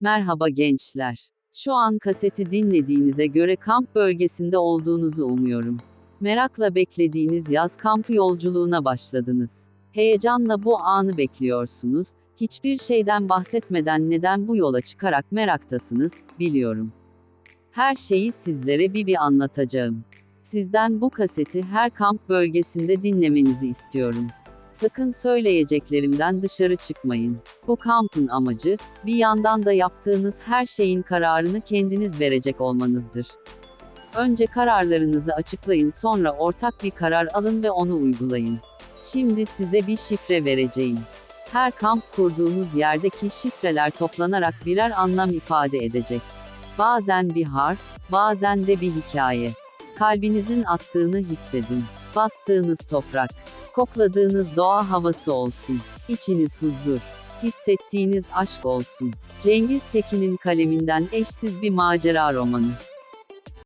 Merhaba gençler. Şu an kaseti dinlediğinize göre kamp bölgesinde olduğunuzu umuyorum. Merakla beklediğiniz yaz kampı yolculuğuna başladınız. Heyecanla bu anı bekliyorsunuz. Hiçbir şeyden bahsetmeden neden bu yola çıkarak meraktasınız, biliyorum. Her şeyi sizlere bir bir anlatacağım. Sizden bu kaseti her kamp bölgesinde dinlemenizi istiyorum. Sakın söyleyeceklerimden dışarı çıkmayın. Bu kampın amacı, bir yandan da yaptığınız her şeyin kararını kendiniz verecek olmanızdır. Önce kararlarınızı açıklayın sonra ortak bir karar alın ve onu uygulayın. Şimdi size bir şifre vereceğim. Her kamp kurduğunuz yerdeki şifreler toplanarak birer anlam ifade edecek. Bazen bir harf, bazen de bir hikaye. Kalbinizin attığını hissedin. Bastığınız toprak, kokladığınız doğa havası olsun. İçiniz huzur, hissettiğiniz aşk olsun. Cengiz Tekin'in kaleminden eşsiz bir macera romanı.